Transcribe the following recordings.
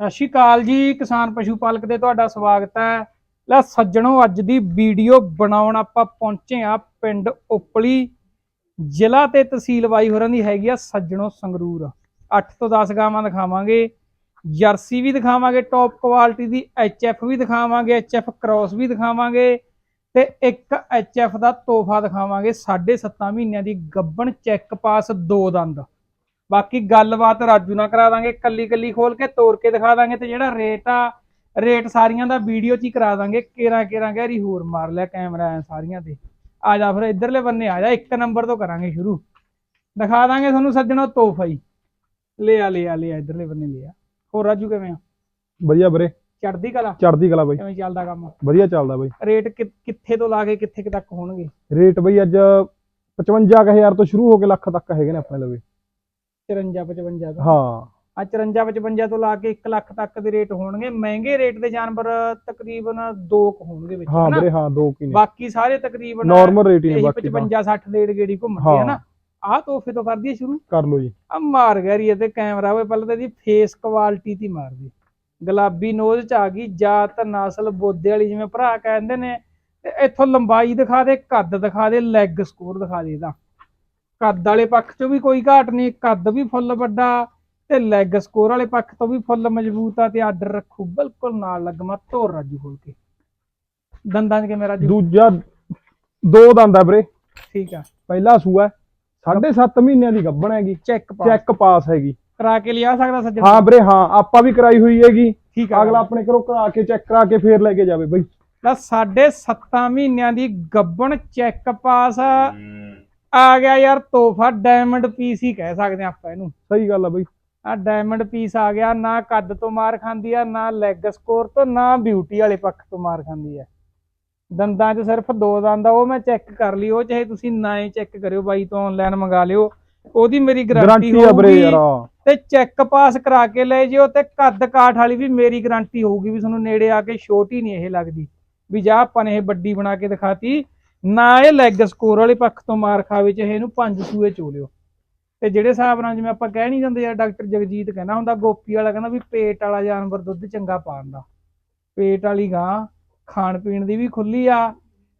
ਸਤਿ ਸ਼੍ਰੀ ਅਕਾਲ ਜੀ, ਕਿਸਾਨ ਪਸ਼ੂ ਪਾਲਕ ਦੇ ਤੁਹਾਡਾ ਸਵਾਗਤ ਹੈ। ਲੈ ਸੱਜਣੋ, ਅੱਜ ਦੀ ਵੀਡੀਓ ਬਣਾਉਣ ਆਪਾਂ ਪਹੁੰਚੇ ਆ ਪਿੰਡ ਉਪਲੀ। ਜ਼ਿਲ੍ਹਾ ਤੇ ਤਹਿਸੀਲ ਵਾਈ ਹੋਰਾਂ ਦੀ ਹੈਗੀ ਆ ਸੱਜਣੋ ਸੰਗਰੂਰ। 8 ਤੋਂ 10 ਗਾਵਾਂ ਦਿਖਾਵਾਂਗੇ। ਜਰਸੀ ਵੀ ਦਿਖਾਵਾਂਗੇ ਟੌਪ ਕੁਆਲਿਟੀ ਦੀ ਐਚਐਫ ਵੀ ਦਿਖਾਵਾਂਗੇ ਐਚਐਫ ਕ੍ਰਾਸ ਵੀ ਦਿਖਾਵਾਂਗੇ ਤੇ ਇੱਕ ਐਚਐਫ ਦਾ ਤੋਹਫਾ ਦਿਖਾਵਾਂਗੇ। 7.5 ਮਹੀਨਿਆਂ ਦੀ ਗੱਬਣ ਚੈੱਕ ਪਾਸ ਦੋ ਦੰਦ। ਬਾਕੀ ਗੱਲਬਾਤ ਰਾਜੂ ਨਾਲ ਕਰਾ ਦਾਂਗੇ ਕੱਲੀ ਕੱਲੀ ਖੋਲ ਕੇ ਤੋੜ ਕੇ ਦਿਖਾ ਦਾਂਗੇ ਤੇ ਜਿਹੜਾ ਰੇਟ ਆ ਰੇਟ ਸਾਰੀਆਂ ਦਾ ਵੀਡੀਓ 'ਚ ਹੀ ਕਰਾ ਦਾਂਗੇ ਕੇਰਾ ਕੇਰਾ ਗਹਿਰੀ ਹੋਰ ਮਾਰ ਲਿਆ ਕੈਮਰਾ ਐ ਸਾਰੀਆਂ ਤੇ। ਆ ਜਾ ਫਿਰ ਇਧਰਲੇ ਬੰਨੇ ਆ ਜਾ ਇੱਕ ਨੰਬਰ ਤੋਂ ਕਰਾਂਗੇ ਸ਼ੁਰੂ। ਦਿਖਾ ਦਾਂਗੇ ਤੁਹਾਨੂੰ ਸੱਜਣੋ ਤੋਹਫਾ ਹੀ। ਲੈ ਆ ਲੈ ਆ ਲੈ ਆ ਇਧਰਲੇ ਬੰਨੇ ਲੈ ਆ। ਹੋਰ ਰਾਜੂ ਕਿਵੇਂ ਆ? ਵਧੀਆ ਵੀਰੇ। ਚੜਦੀ ਕਲਾ? ਚੜਦੀ ਕਲਾ ਬਾਈ। ਕਿਵੇਂ ਚੱਲਦਾ ਕੰਮ? ਵਧੀਆ ਚੱਲਦਾ ਬਾਈ। ਰੇਟ ਕਿੱਥੇ ਤੋਂ ਲਾ ਕੇ ਕਿੱਥੇ ਤੱਕ ਹੋਣਗੇ? ਰੇਟ ਬਾਈ ਅੱਜ 55000 ਤੋਂ ਸ਼ੁਰੂ ਹੋ ਕੇ ਲੱਖ ਤੱਕ ਹੈਗੇ ਨੇ ਆਪਣੇ ਲਵੇ। 54 55 ਤੋਂ। ਹਾਂ। ਆ 54 55 ਤੋਂ ਲਾ ਕੇ 1 ਲੱਖ ਤੱਕ ਦੇ ਰੇਟ ਹੋਣਗੇ। ਮਹਿੰਗੇ ਰੇਟ ਦੇ ਜਾਨਵਰ ਤਕਰੀਬਨ 2 ਕੁ ਹੋਣਗੇ ਵਿੱਚ ਹਾਂ? ਵੀਰੇ ਹਾਂ ਦੋ ਕੀ ਨੇ। ਬਾਕੀ ਸਾਰੇ ਤਕਰੀਬਨ ਨਾਰਮਲ ਰੇਟ ਹੀ ਨੇ ਬਾਕੀ ਤਾਂ। 55 60 ਡੇਢ ਗੇੜੀ ਘੁੰਮਦੀ ਹੈ ਨਾ। ਆਹ ਤੋਹਫੇ ਤੋਂ ਕਰਦੀ ਹੈ ਸ਼ੁਰੂ। ਕਰ ਲਓ ਜੀ। ਆ ਮਾਰ ਗਿਆ ਰੀ ਤੇ ਕੈਮਰਾ ਵੇ ਪਹਿਲਾਂ ਤਾਂ ਇਹਦੀ ਫੇਸ ਕੁਆਲਿਟੀ ਦੀ। ਮਾਰਦੀ ਗੁਲਾਬੀ ਨੋਜ਼ ਚ ਆ ਗਈ ਜਾਤ ਨਸਲ ਬੋਦੇ ਵਾਲੀ ਜਿਵੇਂ ਭਰਾ ਕਹਿੰਦੇ ਨੇ। ਤੇ ਇੱਥੋਂ ਲੰਬਾਈ ਦਿਖਾ ਦੇ ਕੱਦ ਦਿਖਾ ਦੇ ਲੈਗ ਸਕੋਰ ਦਿਖਾ ਦੇ ਇਹਦਾ। ਕੱਦ ਵਾਲੇ ਪੱਖ ਚੋਂ ਵੀ ਕੋਈ ਘਾਟ ਨਹੀਂ ਕੱਦ ਵੀ ਫੁੱਲ ਵੱਡਾ ਤੇ ਲੈਗ ਸਕੋਰ ਵਾਲੇ ਪੱਖ ਤੋਂ ਵੀ ਫੁੱਲ ਮਜ਼ਬੂਤ ਆ ਤੇ ਆਰਡਰ ਰੱਖੂ ਬਿਲਕੁਲ ਨਾਲ ਲੱਗਮਾ ਧੋਰ ਰਾਜੂ ਖੋਲ ਕੇ। ਦੰਦਾਂ 'ਚ ਕਿਵੇਂ ਰਾਜੂ? ਦੂਜਾ ਦੋ ਦੰਦ ਆ ਵੀਰੇ। ਠੀਕ ਆ। ਪਹਿਲਾ ਸੂਆ ਹੈ, ਸਾਢੇ 7 ਮਹੀਨਿਆਂ ਦੀ ਗੱਬਣ ਹੈਗੀ। ਚੈੱਕ ਪਾ ਚੈੱਕ ਪਾਸ ਹੈਗੀ। ਕਰਾ ਕੇ ਲਿਆ ਸਕਦਾ ਸੱਜਣ? ਹਾਂ ਵੀਰੇ ਹਾਂ ਆਪਾਂ ਵੀ ਕਰਾਈ ਹੋਈ ਹੈਗੀ। ਠੀਕ ਆ। ਅਗਲਾ ਆਪਣੇ ਘਰੋਂ ਕਰਾ ਕੇ ਚੈੱਕ ਕਰਾ ਕੇ ਫੇਰ ਲੈ ਕੇ ਜਾਵੇ ਬਾਈ। ਤਾਂ ਸਾਢੇ 7 ਮਹੀਨਿਆਂ ਦੀ ਗੱਬਣ ਚੈੱਕ ਪਾਸ ਆ ਗਿਆ ਯਾਰ ਤੋਹਫਾ ਡਾਇਮੰਡ ਪੀਸ ਹੀ ਕਹਿ ਸਕਦੇ ਆ ਆਪਾਂ ਇਹਨੂੰ। ਸਹੀ ਗੱਲ ਆ ਬਾਈ। ਆ ਡਾਇਮੰਡ ਪੀਸ ਆ ਗਿਆ ਨਾ ਕੱਦ ਤੋਂ ਮਾਰ ਖਾਂਦੀ ਆ ਨਾ ਲੈਗ ਸਕੋਰ ਤੋਂ ਨਾ ਬਿਊਟੀ ਵਾਲੇ ਪੱਖ ਤੋਂ ਮਾਰ ਖਾਂਦੀ ਆ। ਦੰਦਾਂ 'ਚ ਸਿਰਫ ਦੋ ਦੰਦ ਆ ਉਹ ਮੈਂ ਚੈੱਕ ਕਰ ਲਈ ਉਹ ਚਾਹੇ ਤੁਸੀਂ ਨਾ ਹੀ ਚੈੱਕ ਕਰਿਓ ਬਾਈ ਤੋਂ ਆਨਲਾਈਨ ਮੰਗਾ ਲਿਓ। ਉਹਦੀ ਮੇਰੀ ਗਾਰੰਟੀ ਹੋਊਗੀ ਤੇ ਚੈੱਕ ਪਾਸ ਕਰਾ ਕੇ ਲੈ ਜਿਓ ਤੇ ਕੱਦ ਕਾਠ ਵਾਲੀ ਵੀ ਮੇਰੀ ਗਾਰੰਟੀ ਹੋਊਗੀ ਵੀ ਤੁਹਾਨੂੰ ਨੇੜੇ ਆ ਕੇ ਛੋਟੀ ਨਹੀਂ ਇਹ ਲੱਗਦੀ। ਵੀ ਜਾਂ ਆਪਾਂ ਨੇ ਇਹ ਵੱਡੀ ਬਣਾ ਕੇ ਦਿਖਾਤੀ ਨਾ ਇਹ ਲੈਗ ਸਕੋਰ ਵਾਲੇ ਪੱਖ ਤੋਂ ਮਾਰ ਖਾਵੇ ਚਾਹੇ ਇਹਨੂੰ ਪੰਜ ਸੂਏ ਚੋ ਲਿਓ। ਤੇ ਜਿਹੜੇ ਹਿਸਾਬ ਨਾਲ ਜਿਵੇਂ ਆਪਾਂ ਕਹਿ ਨਹੀਂ ਜਾਂਦੇ ਯਾਰ ਡਾਕਟਰ ਜਗਜੀਤ ਕਹਿੰਦਾ ਹੁੰਦਾ ਗੋਪੀ ਵਾਲਾ ਕਹਿੰਦਾ ਵੀ ਪੇਟ ਵਾਲਾ ਜਾਨਵਰ ਦੁੱਧ ਚੰਗਾ ਪਾਉਂਦਾ ਪੇਟ ਵਾਲੀ ਗਾਂ ਖਾਣ ਪੀਣ ਦੀ ਵੀ ਖੁੱਲੀ ਆ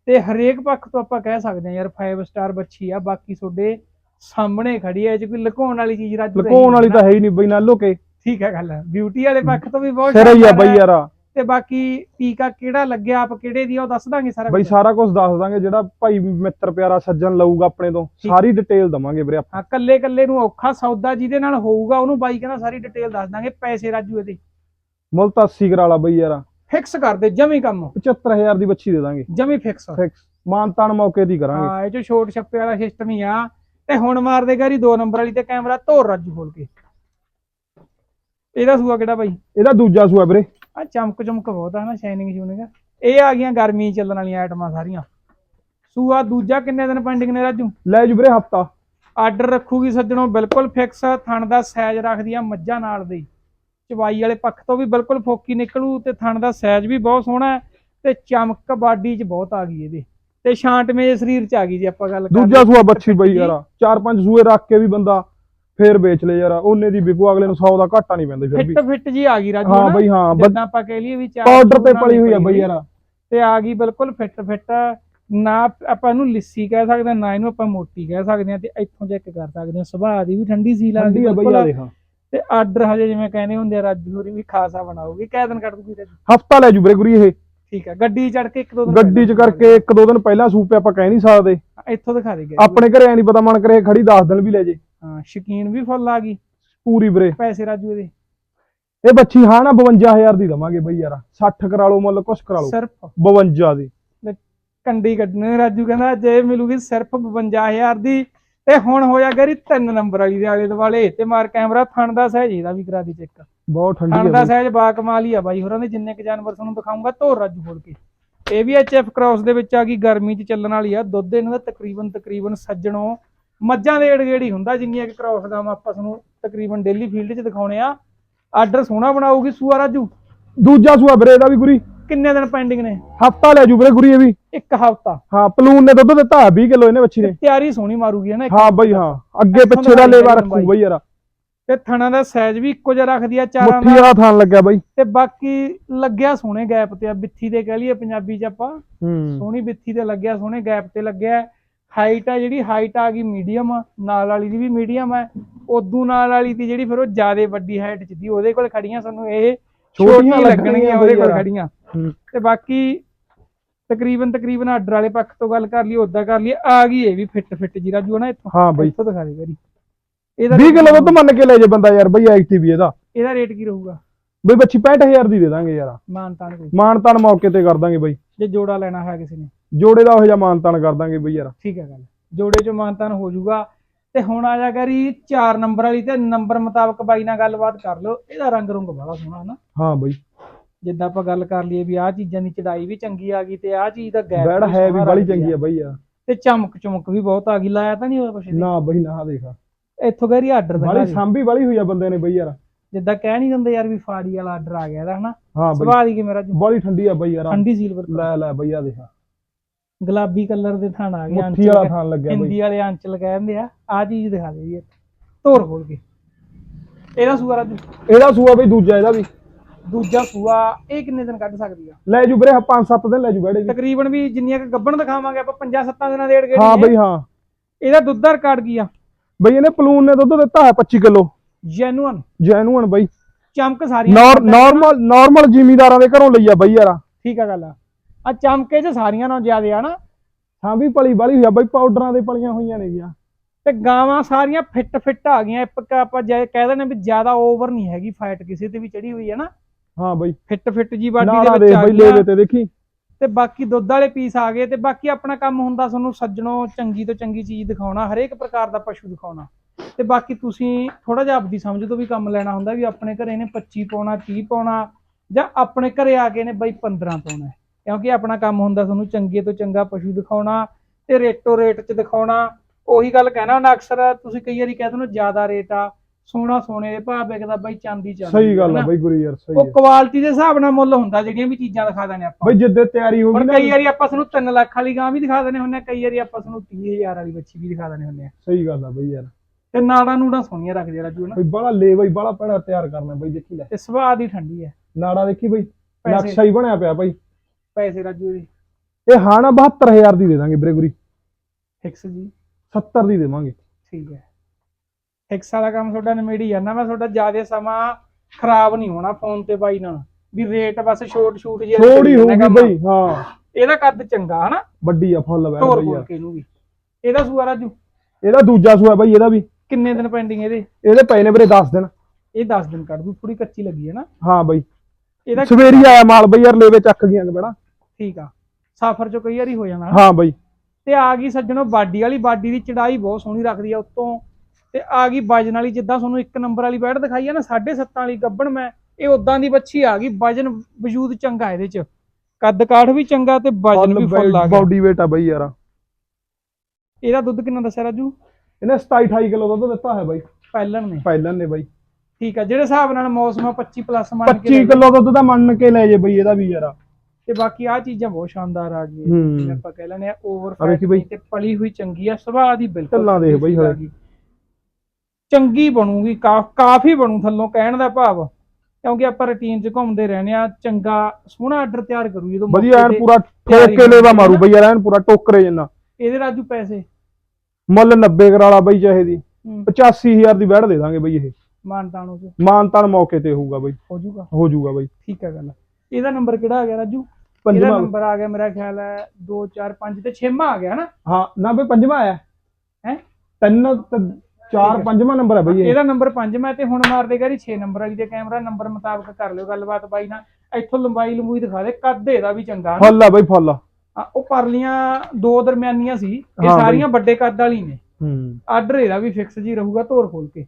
ਤੇ ਹਰੇਕ ਪੱਖ ਤੋਂ ਆਪਾਂ ਕਹਿ ਸਕਦੇ ਹਾਂ ਯਾਰ 5 ਸਟਾਰ ਬੱਚੀ ਆ ਬਾਕੀ ਤੁਹਾਡੇ ਸਾਹਮਣੇ ਖੜੀ ਇਹ ਚ ਕੋਈ ਲੁਕਾਉਣ ਵਾਲੀ ਚੀਜ਼ ਰਾਜੂ ਲੁਕਾਉਣ ਵਾਲੀ ਤਾਂ ਹੈ ਹੀ ਨਹੀਂ ਬਈ ਲੋਕੇ ਠੀਕ ਹੈ ਗੱਲ ਬਿਊਟੀ ਵਾਲੇ ਪੱਖ ਤੋਂ ਵੀ ਬਹੁਤ ਸਿਰ ਹੀ ਆ ਬਈ। ਯਾਰ। ਤੇ ਬਾਕੀ ਟੀਕਾ ਕਿਹੜਾ ਲੱਗਿਆ ਆਪ ਕਿਹੜੇ ਦੀ ਆ ਉਹ ਦੱਸ ਦਾਂਗੇ ਸਾਰਾ ਬਈ। ਸਾਰਾ ਕੁਝ ਦੱਸ ਦਾਂਗੇ ਜਿਹੜਾ ਭਾਈ ਮਿੱਤਰ ਪਿਆਰਾ ਸੱਜਣ ਲਊਗਾ ਆਪਣੇ ਤੋਂ ਠੀਕ। ਸਾਰੀ ਡਿਟੇਲ ਦਵਾਂਗੇ ਵੀਰੇ ਆਪਾਂ। ਹਾਂ ਕੱਲੇ ਕੱਲੇ ਨੂੰ ਔਖਾ ਸੌਦਾ ਜਿਹਦੇ ਨਾਲ ਹੋਊਗਾ ਉਹਨੂੰ ਬਾਈ ਕਹਿੰਦਾ ਸਾਰੀ ਡਿਟੇਲ ਦੱਸ ਦਾਂਗੇ ਪੈਸੇ ਰਾਜੂ ਇਹਦੇ। ਮੁੱਲ ਤਾਂ 80 ਕਰਾ ਲਾ ਬਈ ਯਾਰ। ਫਿਕਸ ਕਰ ਦੇ ਜਮੀ ਕੰਮ। 75000 ਦੀ ਬੱਚੀ ਦੇ ਦਾਂਗੇ। ਜਮੀ ਫਿਕਸ ਫਿਕਸ ਮਾਨਤਾਨ ਮੌਕੇ ਦੀ ਕਰਾਂਗੇ। ਹਾਂ ਇਹ ਜੋ ਛੋਟ ਛੱਪੇ ਵਾਲਾ ਸਿਸਟਮ ਹੀ ਆ। ਤੇ ਹੁਣ ਮਾਰ ਦੇ ਗਾਰੀ ਦੋ ਨੰਬਰ ਵਾਲੀ ਤੇ ਕੈਮਰਾ ਧੋਰ ਰਾਜੂ ਖੋਲ ਕੇ। ਇਹਦਾ ਸੂਆ ਕਿਹੜਾ ਬਾਈ? ਇਹਦਾ ਦੂਜਾ ਸੂਆ ਵੀਰੇ। ਆ ਚਮਕ ਚਮਕ ਬਹੁਤ ਆ ਨਾ ਸ਼ਾਈਨਿੰਗ ਸ਼ੂਨਿੰਗ ਇਹ ਆ ਗਈਆਂ ਗਰਮੀ ਚੱਲਣ ਵਾਲੀਆਂ ਆਈਟਮਾਂ ਸਾਰੀਆਂ। ਸੂਆ ਦੂਜਾ ਕਿੰਨੇ ਦਿਨ ਪੈਂਡਿੰਗ ਨੇ ਰਾਜੂ? ਲੈ ਜੂ ਵੀਰੇ ਹਫਤਾ। ਆਰਡਰ ਰੱਖੂਗੀ ਸੱਜਣੋ ਬਿਲਕੁਲ ਫਿਕਸ ਥਣ ਦਾ ਸਾਈਜ਼ ਰੱਖਦੀ ਆ ਮੱਝਾਂ ਨਾਲ ਦੇ। ਚਵਾਈ ਵਾਲੇ ਪੱਖ ਤੋਂ ਵੀ ਬਿਲਕੁਲ ਫੋਕੀ ਨਿਕਲੂ ਤੇ ਥਣ ਦਾ ਸਾਈਜ਼ ਵੀ ਬਹੁਤ ਸੋਹਣਾ ਤੇ ਚਮਕ ਬਾਡੀ 'ਚ ਬਹੁਤ ਆ ਗਈ ਇਹਦੇ। ਤੇ ਛਾਂਟਵੇਂ ਸਰੀਰ 'ਚ ਆ ਗਈ ਜੇ ਆਪਾਂ ਗੱਲ ਕਰ ਦੂਜਾ ਸੂਆ ਬੱਚੀ ਬਈ ਯਾਰ ਚਾਰ ਪੰਜ ਸੂਏ ਰੱਖ ਕੇ ਵੀ ਬੰਦਾ ਫੇਰ ਵੇਚ ਲੈ ਯਾਰ ਉਹਨੇ ਦੀ ਵਿਕੂ ਅਗਲੇ ਨੂੰ 100 ਦਾ ਘਾਟਾ ਨਹੀਂ ਪੈਂਦਾ ਫਿਰ ਵੀ। ਫਿੱਟ ਫਿੱਟ ਜੀ ਆ ਗਈ ਰਾਜੂ ਹਾਂ। ਬਈ ਹਾਂ ਜਿੱਦਾਂ ਆਪਾਂ ਕਹਿ ਲਈਏ ਵੀ ਚਾਰ ਪਾਊਡਰ ਤੇ ਪਲੀ ਹੋਈ ਆ ਬਈ ਯਾਰ। ਤੇ ਆ ਗਈ ਬਿਲਕੁਲ ਫਿੱਟ ਫਿੱਟ ਨਾ ਆਪਾਂ ਇਹਨੂੰ ਲਿੱਸੀ ਕਹਿ ਸਕਦੇ ਨਾ ਇਹਨੂੰ ਆਪਾਂ ਮੋਟੀ ਕਹਿ ਸਕਦੇ ਹਾਂ ਤੇ ਇੱਥੋਂ ਚੈੱਕ ਕਰ ਸਕਦੇ ਹਾਂ ਸੁਭਾਅ ਦੀ ਵੀ ਠੰਡੀ ਸੀ ਲੱਗਦੀ ਆ ਬਈ ਆ। ਦੇਖ। ਤੇ ਆਰਡਰ ਹਜੇ ਜਿਵੇਂ ਕਹਿੰਦੇ ਹੁੰਦੇ ਆ ਰਾਜੂ ਹੋਰੀ ਵੀ ਖਾਸਾ ਬਣਾਉਗੀ। ਕਹਿ ਦਿਨ ਕੱਢ ਦੂਗੀ ਹਫਤਾ ਲੈ ਜੂ ਵੀਰੇ ਗੁਰੀ ਇਹ। ਠੀਕ ਹੈ ਗੱਡੀ ਚੜ ਕੇ ਇੱਕ ਦੋ ਦਿਨ ਗੱਡੀ 'ਚ ਕਰਕੇ ਇੱਕ ਦੋ ਦਿਨ ਪਹਿਲਾਂ ਸੂਪੇ ਆਪਾਂ ਕਹਿ ਨਹੀਂ ਸਕਦੇ। ਇੱਥੋਂ ਦਿਖਾ ਦੇ ਆਪਣੇ ਘਰੇ ਐ ਨਹੀਂ ਪਤਾ ਮਨ ਕਰੇ ਖੜੀ 10 ਦਿਨ ਵੀ ਲੈ ਜੇ। ਹਾਂ ਸ਼ਕੀਨ ਵੀ ਫੁੱਲ ਆ ਗਈ। ਪੂਰੀ ਵੀਰੇ। ਪੈਸੇ ਰਾਜੂ ਇਹਦੇ। ਇਹ ਬੱਚੀ ਹਾਂ ਨਾ 52000 ਦੀ ਦਵਾਂਗੇ ਬਈ ਯਾਰ। 60 ਕਰਾ ਲਓ ਮੁੱਲ ਕੁਛ ਕਰਾ ਲਓ। ਸਿਰਫ। 52 ਦੀ। ਕੰਡੀ ਕੱਢਣੇ ਰਾਜੂ ਕਹਿੰਦਾ ਜੇ ਮਿਲੂਗੀ ਸਿਰਫ 52000 ਦੀ। ਤੇ ਹੁਣ ਹੋਇਆ ਗਰੀ ਤਿੰਨ ਨੰਬਰ ਵਾਲੀ ਦੇ ਆਲੇ ਦੁਆਲੇ। ਤੇ ਮਾਰ ਕੈਮਰਾ ਥਣ ਦਾ ਸਹਿਜ ਇਹਦਾ ਵੀ ਕਰਾ ਦੀ ਚੈੱਕ। ਬਹੁਤ ਠੰਡੀ ਥਣ ਆ ਦਾ। ਸਹਿਜ ਬਾ ਕਮਾਲ ਹੀ ਆ ਬਾਈ। ਹੋਰਾਂ ਦੇ ਜਿੰਨੇ ਕ ਜਾਨਵਰ ਤੁਹਾਨੂੰ ਦਿਖਾਉਂਗਾ ਧੋਰ ਰਾਜੂ ਖੋਲ ਕੇ। ਇਹ ਵੀ ਐਚਐਫ ਕ੍ਰਾਸ ਦੇ ਵਿੱਚ ਆ ਗਈ ਗਰਮੀ 'ਚ ਚੱਲਣ ਵਾਲੀ ਆ। ਦੁੱਧ ਇਹਨਾਂ ਦਾ ਤਕਰੀਬਨ ਤਕਰੀਬਨ ਸੱਜਣੋਂ ਮੱਝਾਂ ਦੇ ਏੜ ਹੀ ਹੁੰਦਾ ਜਿੰਨੀਆਂ ਕਿ ਕ੍ਰਾਸ ਦਾ ਆਪਾਂ ਤੁਹਾਨੂੰ ਤਕਰੀਬਨ ਡੇਲੀ ਫੀਲਡ 'ਚ ਦਿਖਾਉਣੇ ਆ। ਆਰਡਰ ਸੋਹਣਾ ਬਣਾਉਗੀ ਸੂਆ ਰਾਜੂ। ਦੂਜਾ ਸੂਆ ਵੀਰੇ ਇਹਦਾ ਵੀ ਗੁਰੀ। ਕਿੰਨੇ ਦਿਨ ਪੈਂਡਿੰਗ ਨੇ? ਹਫਤਾ ਲੈ ਜੂ ਵੀਰੇ ਗੁਰੀ ਇਹ ਵੀ। ਇੱਕ ਹਫਤਾ। ਹਾਂ ਪਲੂਨ ਨੇ ਦੁੱਧ ਦਿੱਤਾ 20 ਕਿਲੋ ਇਹਨੇ ਬੱਚੀ ਨੇ। ਤਿਆਰੀ ਸੋਹਣੀ ਮਾਰੂਗੀ ਹੈ ਨਾ ਹਾਂ ਬਈ ਹਾਂ। ਅੱਗੇ ਪਿੱਛੇ ਦਾ ਲੇਵਾ ਰੱਖੂ ਬਈ। ਯਾਰ। ਤੇ ਥਣਾ ਦਾ ਸਾਈਜ਼ ਵੀ ਇੱਕੋ ਜਿਹਾ ਰੱਖਦੀ ਆ ਚਾਰਾਂ ਮੁੱਠੀ ਦਾ ਵਾਲਾ ਥਾਨ ਲੱਗਿਆ ਬਾਈ। ਤੇ ਬਾਕੀ ਲੱਗਿਆ ਸੋਹਣੇ ਗੈਪ ਤੇ ਆ ਬਿੱਥੀ ਦੇ ਕਹਿ ਲਈਏ ਪੰਜਾਬੀ ਚ ਆਪਾਂ। ਹੂੰ। ਸੋਹਣੀ ਬਿੱਥੀ ਤੇ ਲੱਗਿਆ ਸੋਹਣੇ ਗੈਪ ਤੇ ਲੱਗਿਆ। ਹਾਈਟ ਆ ਜਿਹੜੀ ਹਾਈਟ ਆ ਗਈ ਮੀਡੀਅਮ ਨਾਲ ਵਾਲੀ ਦੀ ਵੀ ਮੀਡੀਅਮ ਹੈ ਉਦੋਂ ਨਾਲ ਵਾਲੀ ਦੀ ਜਿਹੜੀ ਫਿਰ ਉਹ ਜ਼ਿਆਦਾ ਵੱਡੀ ਹਾਈਟ ਚ ਦੀ ਉਹਦੇ ਕੋਲ ਖੜੀਆਂ ਸਾਨੂੰ ਇਹ ਛੋਟੀਆਂ ਲੱਗਣਗੀਆਂ ਉਹਦੇ ਕੋਲ। ਖੜੀਆਂ। ਤੇ ਬਾਕੀ ਤਕਰੀਬਨ ਤਕਰੀਬਨ ਆਰਡਰ ਵਾਲੇ ਪੱਖ ਤੋਂ ਗੱਲ ਕਰ ਲਈ ਉਦਾਂ ਕਰ ਲਈ ਆ ਗਈ ਇਹ ਵੀ ਫਿੱਟ ਫਿੱਟ ਜੀ ਰਾਜੂ ਨਾ ਇੱਥੋਂ? ਹਾਂ ਬਾਈ। ਇੱਥੋਂ ਦਿਖਾ ਦੇ ਕਰੀ ਇਹਦਾ 20 rate ਕਿਲੋ ਦੁੱਧ ਮੰਨ ਕੇ ਲੈ ਜੇ ਬੰਦਾ ਯਾਰ ਬਾਈ ਐਕਟਿਵ ਇਹਦਾ। ਇਹਦਾ ਰੇਟ ਕੀ ਰਹੂਗਾ? ਬਈ ਬੱਚੀ 65000 ਦੀ ਦੇ ਦਾਂਗੇ ਯਾਰ। ਮਾਨਤਾਨ ਕੋਈ। ਮਾਨ ਤਾਨ ਮੌਕੇ ਤੇ ਕਰ ਦਾਂਗੇ ਬਾਈ। ਜੇ ਜੋੜਾ ਲੈਣਾ ਹੈ ਕਿਸੇ ਨੇ। ਜੋੜੇ ਦਾ ਉਹ ਜਿਹਾ ਮਾਨ ਤਾਨ ਕਰ ਦਾਂਗੇ ਬਈ ਯਾਰ। ਠੀਕ ਹੈ ਗੱਲ। ਜੋੜੇ ਚ ਮਾਨਤਾਨ ਹੋ ਜਾਊਗਾ। ਤੇ ਹੁਣ ਆ ਜਾ ਕਰੀ 4 ਨੰਬਰ ਵਾਲੀ ਤੇ ਨੰਬਰ ਮੁਤਾਬਕ ਬਾਈ ਨਾਲ ਗੱਲਬਾਤ ਕਰ ਲਓ। ਇਹਦਾ ਰੰਗ ਰੁੰਗ ਬੜਾ ਸੋਹਣਾ ਨਾ। ਹਾਂ ਬਾਈ। ਜਿੱਦਾਂ ਆਪਾਂ ਗੱਲ ਕਰ ਲਈਏ ਵੀ ਆਹ ਚੀਜ਼ਾਂ ਦੀ ਚੜਾਈ ਵੀ ਚੰਗੀ ਆ ਗਈ ਤੇ ਆਹ ਚੀਜ਼ ਦਾ ਗੈਪ ਬੈੜ ਹੈ ਵੀ ਬੜੀ ਚੰਗੀ ਆ ਬਾਈ ਯਾਰ। ਤੇ ਚਮਕ ਚਮਕ ਵੀ ਬਹੁਤ ਆ ਗਈ। ਲਾਇਆ ਤਾਂ ਨਹੀਂ ਹੋਇਆ ਕੁਛ? ਨਾ ਬਾਈ ਨਾ ਦੇਖ। ਇੱਥੋਂ ਗੈਰੀ ਆਰਡਰ ਦਾ। ਬਾਲੀ ਸਾਂਭੀ ਵਾਲੀ ਹੋਈ ਆ ਬੰਦੇ ਨੇ ਬਈ ਯਾਰ। ਜਿੱਦਾਂ ਕਹਿ ਨਹੀਂ ਦਿੰਦੇ ਯਾਰ ਵੀ ਫਾੜੀ ਵਾਲਾ ਆਰਡਰ ਆ ਗਿਆ ਇਹਦਾ ਹਨਾ? ਹਾਂ ਬਈ। ਸੁਭਾਅ ਦੀ ਕਿ ਮੇਰਾ ਬਾਲੀ ਠੰਡੀ ਆ ਬਈ ਯਾਰ। ਠੰਡੀ ਸਿਲਵਰ ਲੈ ਲੈ ਬਈ ਆ ਦੇਖ। ਗੁਲਾਬੀ ਕਲਰ ਦੇ ਥਾਣ ਆ ਗਿਆ ਮੁੱਠੀ ਵਾਲਾ ਥਾਨ ਲੱਗਿਆ ਬਈ। ਹਿੰਦੀ ਵਾਲੇ ਅੰਚਲ ਕਹਿੰਦੇ ਆ। ਆ ਚੀਜ਼ ਦਿਖਾ ਦੇ ਜੀ ਧੋਰ ਖੋਲ ਕੇ ਇਹਦਾ ਸੂਆ ਅੱਜ ਇਹਦਾ ਸੂਆ ਬਈ ਦੂਜਾ ਇਹਦਾ ਵੀ। ਦੂਜਾ ਸੂਆ ਇਹ ਕਿੰਨੇ ਦਿਨ ਕੱਢ ਸਕਦੀ ਆ? ਲੈ ਜੂ ਵੀਰੇ 5-7 ਦਿਨ ਲੈ ਜੂ ਜੀ। ਤਕਰੀਬਨ ਵੀ ਜਿੰਨੀਆਂ ਕਿ ਗੱਬਣ ਦਿਖਾਵਾਂਗੇ ਆਪਾਂ 5-7 ਦਿਨਾਂ ਦੇ ਏੜ ਹਾਂ ਬਈ ਹਾਂ। ਇਹਦਾ ਦੁੱਧ ਦਾ ਰਿਕਾਰਡ ਕੀ ਆ? ਬਈ ਇਹਨੇ ਪਲੂਨ ਨੇ ਦੁੱਧ ਦਿੱਤਾ ਹੈ 25 ਕਿਲੋ। ਜੈਨੂਅਨ। ਜੈਨੂਅਨ ਬਈ। ਚਮਕ ਸਾਰੀਆਂ ਨਾਰਮਲ ਨਾਰਮਲ ਜ਼ਿਮੀਦਾਰਾਂ ਦੇ ਘਰੋਂ ਲਈ ਆ ਬਈ ਯਾਰ। ਠੀਕ ਆ ਗੱਲ ਆ। ਆ ਚਮਕੇ ਚ ਸਾਰੀਆਂ ਨਾਲੋਂ ਜ਼ਿਆਦੇ ਆ ਨਾ। ਹਾਂ ਵੀ ਭਲੀ ਵਾਲੀ ਹੋਈ ਆ ਬਈ ਪਾਊਡਰਾਂ ਦੇ ਪਲੀਆਂ ਹੋਈਆਂ ਨੇ ਗਿਆ। ਤੇ ਗਾਵਾਂ ਸਾਰੀਆਂ ਫਿੱਟ ਫਿੱਟ ਆ ਗਈਆਂ। ਇੱਕ ਆਪਾਂ ਜੇ ਕਹਿ ਦਿੰਦੇ ਵੀ ਜ਼ਿਆਦਾ ਓਵਰ ਨਹੀਂ ਹੈਗੀ ਫੈਟ ਕਿਸੇ ਤੇ ਵੀ ਚੜੀ ਹੋਈ ਹੈ ਨਾ। ਹਾਂ ਬਈ। ਫਿੱਟ ਫਿੱਟ ਜੀ ਬਾਡੀ ਦੇ ਵਿੱਚ ਆ ਗਈਆਂ। ਲੇਵੇ ਤੇ ਦੇਖੀ। ਤੇ ਬਾਕੀ ਦੁੱਧ ਵਾਲੇ ਪੀਸ ਆ ਗਏ ਤੇ ਬਾਕੀ ਆਪਣਾ ਕੰਮ ਹੁੰਦਾ ਤੁਹਾਨੂੰ ਸੱਜਣੋ ਚੰਗੀ ਤੋਂ ਚੰਗੀ ਚੀਜ਼ ਦਿਖਾਉਣਾ ਹਰੇਕ ਪ੍ਰਕਾਰ ਦਾ ਪਸ਼ੂ ਦਿਖਾਉਣਾ। ਤੇ ਬਾਕੀ ਤੁਸੀਂ ਥੋੜਾ ਜਿਹਾ ਆਪਦੀ ਸਮਝ ਤੋਂ ਵੀ ਕੰਮ ਲੈਣਾ ਹੁੰਦਾ ਵੀ ਆਪਣੇ ਘਰੇ ਨੇ 25 ਪਾਉਣਾ 30 ਪਾਉਣਾ ਜਾਂ ਆਪਣੇ ਘਰੇ ਆ ਕੇ ਨੇ ਬਈ 15 ਪਾਉਣਾ। ਕਿਉਂਕਿ ਆਪਣਾ ਕੰਮ ਹੁੰਦਾ ਤੁਹਾਨੂੰ ਚੰਗੇ ਤੋਂ ਚੰਗਾ ਪਸ਼ੂ ਦਿਖਾਉਣਾ ਤੇ ਰੇਟੋ ਰੇਟ 'ਚ ਦਿਖਾਉਣਾ ਉਹੀ ਗੱਲ ਕਹਿਣਾ ਹੁੰਦਾ ਅਕਸਰ ਤੁਸੀਂ ਕਈ ਵਾਰੀ ਕਹਿ ਦਿੰਦੇ ਹੋ ਜ਼ਿਆਦਾ ਰੇਟ ਆ ਸੋਨਾ ਸੋਨੇ ਦੇ ਭਾਅ ਵਿਕਦਾ ਬਈ ਚਾਂਦੀ ਚਾਂਦੀ ਸਹੀ ਗੱਲ ਆ ਹਨਾ? ਬਈ ਗੁਰੀ ਯਾਰ ਸਹੀ ਉਹ ਹੈ ਕੁਆਲਿਟੀ ਦੇ ਹਿਸਾਬ ਨਾਲ ਮੁੱਲ ਹੁੰਦਾ ਜਿਹੜੀਆਂ ਵੀ ਚੀਜ਼ਾਂ ਦਿਖਾ ਦਿੰਦੇ ਆਪਾਂ। ਬਈ ਜਿੱਦੇ ਤਿਆਰੀ ਹੋ ਗਈ ਹੁਣ ਨਾ ਕਈ ਵਾਰੀ ਆਪਾਂ ਤੁਹਾਨੂੰ 3 ਲੱਖ ਵਾਲੀ ਗਾਂ ਵੀ ਦਿਖਾ ਦਿੰਦੇ ਹੁੰਦੇ ਆ ਕਈ ਵਾਰੀ ਆਪਾਂ ਤੁਹਾਨੂੰ 30000 ਵਾਲੀ ਬੱਚੀ ਵੀ ਦਿਖਾ ਦਿੰਦੇ ਹੁੰਦੇ ਆ। ਸਹੀ ਗੱਲ ਆ ਬਈ ਯਾਰ। ਤੇ ਨਾੜਾਂ ਨੂੜਾਂ ਸੋਹਣੀਆਂ ਰੱਖਦੇ ਰਾਜੂ ਨਾ ਬਈ ਬਾਲਾ ਲੈ ਬਈ ਬਾਲਾ ਪੈਣਾ ਤਿਆਰ ਕਰਨਾ ਬਈ ਦੇਖੀ ਲੈ। ਤੇ ਸੁਭਾਅ ਦੀ ਠੰਡੀ ਹੈ ਨਾੜਾ ਦੇਖੀ ਬਈ ਨਕਸ਼ਾ ਹੀ ਬਣਿਆ ਪਿਆ ਬਈ। ਪੈਸੇ ਰਾਜੂ ਦੀ। ਇਹ ਹਾਂ ਨਾ 72000 ਦੀ ਦੇ ਦਾਂਗੇ ਵੀਰੇ ਗੁਰੀ। ਫਿਕਸ ਜੀ। 70 ਦੀ ਦੇਵਾਂਗੇ। ਠੀਕ ਹੈ। ਫਿਕਸ ਵਾਲਾ ਕੰਮ ਤੁਹਾਡਾ ਨਿਮੇੜੀ ਜਾਂਦਾ। ਮੈਂ ਤੁਹਾਡਾ ਜ਼ਿਆਦਾ ਸਮਾਂ ਖਰਾਬ ਨਹੀਂ ਹੋਣਾ ਫੋਨ ਤੇ ਬਾਈ ਨਾਲ। ਵੀ ਰੇਟ ਬਸ ਸ਼ੋਰਟ ਸ਼ੂਟ ਜਿਹਾ ਥੋੜੀ ਹੋਊਗੀ ਬਈ ਹਾਂ। ਇਹਦਾ ਕੱਦ ਚੰਗਾ ਹਨਾ? ਵੱਡੀ ਆ ਫੁੱਲ ਵੈ ਬਈ ਯਾਰ ਇਹਨੂੰ ਵੀ। ਇਹਦਾ ਸੂਆ ਰਾਜੂ? ਇਹਦਾ ਦੂਜਾ ਸੂਆ ਬਈ ਇਹਦਾ ਵੀ। ਕਿੰਨੇ ਦਿਨ ਪੈਂਡਿੰਗ ਇਹਦੇ? ਇਹਦੇ ਪਏ ਨੇ ਵੀਰੇ 10 ਦਿਨ। ਇਹ 10 ਦਿਨ ਕੱਢ ਦੂ। ਥੋੜੀ ਕੱਚੀ ਲੱਗੀ ਹੈ ਨਾ। ਹਾਂ ਬਈ। ਇਹਦਾ ਸਵੇਰੀ ਆਇਆ ਮਾਲ ਬਈ ਯਾਰ ਲੇਵੇ ਚੱਕ ਗਈਆਂ ਬੜਾ ਠੀਕ ਆ। ਸਫ਼ਰ ਚ ਕਈ ਵਾਰੀ ਹੋ ਜਾਣਾ ਹਾਂ ਬਈ। ਤੇ ਆ ਗਈ ਸੱਜਣੋ ਬਾਡੀ ਵਾਲੀ। ਬਾਡੀ ਦੀ ਚੜਾਈ ਬਹੁਤ ਸੋਹਣੀ ਰੱਖਦੀ ਆ ਉੱਤੋਂ। ਤੇ ਆ ਗਈ ਵਜਨ ਵਾਲੀ। ਜਿੱਦਾਂ ਤੁਹਾਨੂੰ ਇੱਕ ਨੰਬਰ ਵਾਲੀ ਬੈਡ ਦਿਖਾਈ ਆ ਨਾ 7.5 ਵਾਲੀ ਗੱਬਣ ਮੈਂ ਇਹ ਉਦਾਂ ਦੀ ਬੱਚੀ ਆ ਗਈ। ਵਜਨ ਵਜੂਦ ਚੰਗਾ ਇਹਦੇ ਚ। ਕੱਦ ਕਾਠ ਵੀ ਚੰਗਾ ਤੇ ਵਜਨ ਵੀ ਫੁੱਲ ਆ ਗਿਆ। ਬਾਡੀ weight ਆ ਬਈ ਯਾਰ। ਇਹਦਾ ਦੁੱਧ ਕਿੰਨਾ ਦੱਸਿਆ ਰਾਜੂ? ਇਹਨੇ 27 28 ਕਿਲੋ ਦੁੱਧ ਦਿੱਤਾ ਹੈ ਬਈ। ਪਹਿਲਣ ਨੇ। ਪਹਿਲਾਂ ਨੇ ਬਈ। ਠੀਕ ਆ। ਜਿਹੜੇ ਹਿਸਾਬ ਨਾਲ ਮੌਸਮ ਆ 25 ਪਲੱਸ ਮੰਨ ਕੇ 25 ਲੈ ਕਿਲੋ ਦੁੱਧ ਦਾ ਮੰਨ ਕੇ ਲੈ ਜੇ ਬਈ ਇਹਦਾ ਵੀ ਯਾਰ। ਤੇ ਬਾਕੀ ਆ ਚੀਜ਼ਾਂ ਬਹੁਤ ਸ਼ਾਨਦਾਰ ਆ ਗਈਆਂ ਹੂੰ। ਜਿਵੇਂ ਆਪਾਂ ਕਹਿ ਲੈਂਦੇ ਆ ਓਵਰ ਆ ਵੇਖੀ ਬਈ। ਤੇ ਪਲੀ ਹੋਈ ਚੰਗੀ ਆ ਸੁਭਾਅ ਦੀ ਬਿਲਕੁਲ ਢੱਲਾਂ ਦੇਖ ਬਈ ਹਲੇ। ਚੰਗੀ ਬਣੂਗੀ ਕਾ- ਕਾਫੀ ਬਣੂ ਥੱਲੋਂ ਕਹਿਣ ਦਾ ਭਾਵ ਕਿਉਂਕਿ ਆਪਾਂ ਰੁਟੀਨ 'ਚ ਘੁੰਮਦੇ ਰਹਿੰਦੇ ਆ ਚੰਗਾ ਸੋਹਣਾ ਆਰਡਰ ਤਿਆਰ ਕਰੂ ਜਦੋਂ ਵਧੀਆ ਮੌਕੇ ਐਨ ਤੇ ਪੂਰਾ ਤਿਆਰੀ ਠੋਕ ਲੈਵਾ ਮਾਰੂ ਬਈ ਯਾਰ ਐਨ ਪੂਰਾ ਟੋਕਰੇ ਜਿੰਨਾ। ਇਹਦੇ ਰਾਜੂ ਪੈਸੇ? ਮੁੱਲ 90 ਕਰਾਲਾ ਬਈ ਚਾਹੇ ਦੀ। ਹੂੰ, 85000 ਦੀ ਬੈੜ ਦੇ ਦਾਂਗੇ ਬਈ ਇਹ। ਮਾਨਤਾਣੋ ਚ ਮਾਨਤਾਨ ਮੌਕੇ ਤੇ ਹੋਊਗਾ ਬਈ। ਹੋ ਜਾਊਗਾ। ਹੋ ਜਾਊਗਾ ਬਈ। ਠੀਕ ਆ ਗੱਲ। ਇਹਦਾ ਨੰਬਰ ਕਿਹੜਾ ਆ ਗਿਆ ਰਾਜੂ? ਇਹਦਾ ਪੰਜਵਾਂ ਨੰਬਰ ਆ ਗਿਆ ਮੇਰਾ ਖਿਆਲ ਹੈ 2 4 5 ਤੇ 6ਵਾਂ ਆ ਗਿਆ ਨਾ? ਹਾਂ ਨਾ ਬਈ ਪੰਜਵਾਂ ਆਇਆ। ਹੈ? ਤਿੰਨ ਤੇ ਚਾਰ ਪੰਜਵਾਂ ਨੰਬਰ ਹੈ ਬਈ ਇਹ। ਇਹਦਾ ਨੰਬਰ 5 ਮੈਂ ਤੇ ਹੁਣ ਮਾਰ ਦੇਗਾ ਜੀ 6 ਨੰਬਰ ਵਾਲੀ ਦੇ ਕੈਮਰਾ ਨੰਬਰ ਮੁਤਾਬਕ ਕਰ ਲਿਓ ਗੱਲਬਾਤ ਬਾਈ ਨਾਲ। ਇੱਥੋਂ ਲੰਬਾਈ ਲੰਬੂਈ ਦਿਖਾ ਦੇ ਕੱਦ ਇਹਦਾ ਵੀ ਚੰਗਾ ਨਾ। ਫੁੱਲ ਆ ਬਈ ਫੁੱਲ ਆ, ਉਹ ਪਰਲੀਆਂ ਦੋ ਦਰਮਿਆਨੀਆਂ ਸੀ ਇਹ ਹਾਂ ਬਈ। ਸਾਰੀਆਂ ਵੱਡੇ ਕੱਦ ਵਾਲੀ ਨੇ। ਹੂੰ। ਆਰਡਰ ਇਹਦਾ ਵੀ ਫਿਕਸ ਜੀ ਰਹੂਗਾ ਧੋਰ ਖੋਲ ਕੇ।